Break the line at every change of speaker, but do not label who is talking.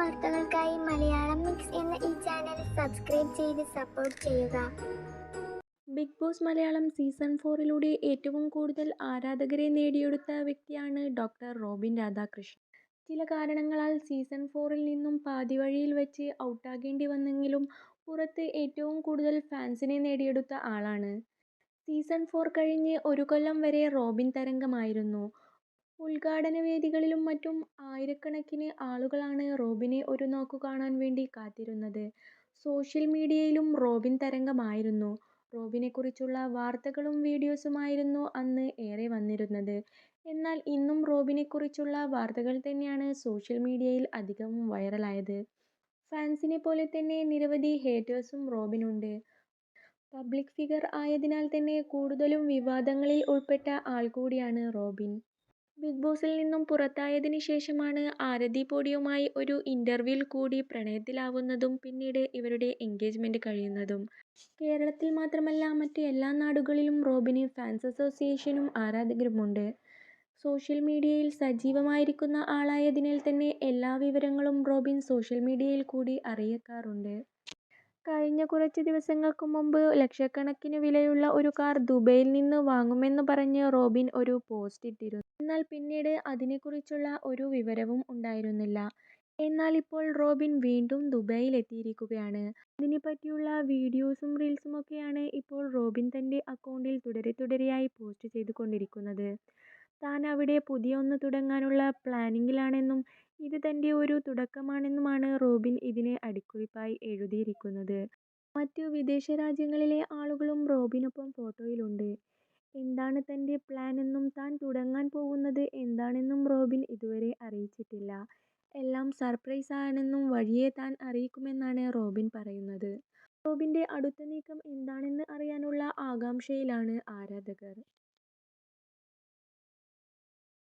വാർത്തകൾക്കായി മലയാളം മിക്സ് എന്ന ഈ ചാനൽ സബ്സ്ക്രൈബ് ചെയ്ത് സപ്പോർട്ട് ചെയ്യുക.
ബിഗ് ബോസ് മലയാളം സീസൺ ഫോറിലൂടെ ഏറ്റവും കൂടുതൽ ആരാധകരെ നേടിയെടുത്ത വ്യക്തിയാണ് ഡോക്ടർ റോബിൻ രാധാകൃഷ്ണൻ. ചില കാരണങ്ങളാൽ സീസൺ ഫോറിൽ നിന്നും പാതിവഴിയിൽ വെച്ച് ഔട്ടാകേണ്ടി വന്നെങ്കിലും പുറത്ത് ഏറ്റവും കൂടുതൽ ഫാൻസിനെ നേടിയെടുത്ത ആളാണ്. സീസൺ ഫോർ കഴിഞ്ഞ് ഒരു കൊല്ലം വരെ റോബിൻ തരംഗമായിരുന്നു. ഉദ്ഘാടന വേദികളിലും മറ്റും ആയിരക്കണക്കിന് ആളുകളാണ് റോബിനെ ഒരു നോക്കു കാണാൻ വേണ്ടി കാത്തിരുന്നത്. സോഷ്യൽ മീഡിയയിലും റോബിൻ തരംഗമായിരുന്നു. റോബിനെക്കുറിച്ചുള്ള വാർത്തകളും വീഡിയോസുമായിരുന്നു അന്ന് ഏറെ വന്നിരുന്നത്. എന്നാൽ ഇന്നും റോബിനെക്കുറിച്ചുള്ള വാർത്തകൾ തന്നെയാണ് സോഷ്യൽ മീഡിയയിൽ അധികവും വൈറലായത്. ഫാൻസിനെ പോലെ തന്നെ നിരവധി ഹേറ്റേഴ്സും റോബിനുണ്ട്. പബ്ലിക് ഫിഗർ ആയതിനാൽ തന്നെ കൂടുതലും വിവാദങ്ങളിൽ ഉൾപ്പെട്ട ആൾ കൂടിയാണ് റോബിൻ. ബിഗ് ബോസിൽ നിന്നും പുറത്തായതിന് ശേഷമാണ് ആരതി പോഡിയുമായി ഒരു ഇന്റർവ്യൂവിൽ കൂടി പ്രണയത്തിലാവുന്നതും പിന്നീട് ഇവരുടെ എൻഗേജ്മെന്റ് കഴിയുന്നതും. കേരളത്തിൽ മാത്രമല്ല മറ്റ് എല്ലാ നാടുകളിലും റോബിന് ഫാൻസ് അസോസിയേഷനും ആരാധകരുമുണ്ട്. സോഷ്യൽ മീഡിയയിൽ സജീവമായിരിക്കുന്ന ആളായതിനാൽ തന്നെ എല്ലാ വിവരങ്ങളും റോബിൻ സോഷ്യൽ മീഡിയയിൽ കൂടി അറിയിക്കാറുണ്ട്. കഴിഞ്ഞ കുറച്ച് ദിവസങ്ങൾക്ക് മുമ്പ് ലക്ഷക്കണക്കിന് വിലയുള്ള ഒരു കാർ ദുബൈയിൽ നിന്ന് വാങ്ങുമെന്ന് പറഞ്ഞ് റോബിൻ ഒരു പോസ്റ്റ് ഇട്ടിരുന്നു. എന്നാൽ പിന്നീട് അതിനെക്കുറിച്ചുള്ള ഒരു വിവരവും ഉണ്ടായിരുന്നില്ല. എന്നാൽ ഇപ്പോൾ റോബിൻ വീണ്ടും ദുബൈയിൽ എത്തിയിരിക്കുകയാണ്. അതിനെ പറ്റിയുള്ള വീഡിയോസും റീൽസും ഒക്കെയാണ് ഇപ്പോൾ റോബിൻ തന്റെ അക്കൗണ്ടിൽ തുടരെ തുടരെയായി പോസ്റ്റ് ചെയ്തുകൊണ്ടിരിക്കുന്നത്. താൻ അവിടെ പുതിയ ഒന്ന് തുടങ്ങാനുള്ള പ്ലാനിങ്ങിലാണെന്നും ഇത് തന്റെ ഒരു തുടക്കമാണെന്നുമാണ് റോബിൻ ഇതിന് അടിക്കുറിപ്പായി എഴുതിയിരിക്കുന്നത്. മറ്റു വിദേശ രാജ്യങ്ങളിലെ ആളുകളും റോബിനൊപ്പം ഫോട്ടോയിലുണ്ട്. എന്താണ് തന്റെ പ്ലാൻ എന്നും താൻ തുടങ്ങാൻ പോകുന്നത് എന്താണെന്നും റോബിൻ ഇതുവരെ അറിയിച്ചിട്ടില്ല. എല്ലാം സർപ്രൈസ് ആണെന്നും വഴിയെ താൻ അറിയിക്കുമെന്നാണ് റോബിൻ പറയുന്നത്. റോബിന്റെ അടുത്ത നീക്കം എന്താണെന്ന് അറിയാനുള്ള ആകാംക്ഷയിലാണ് ആരാധകർ.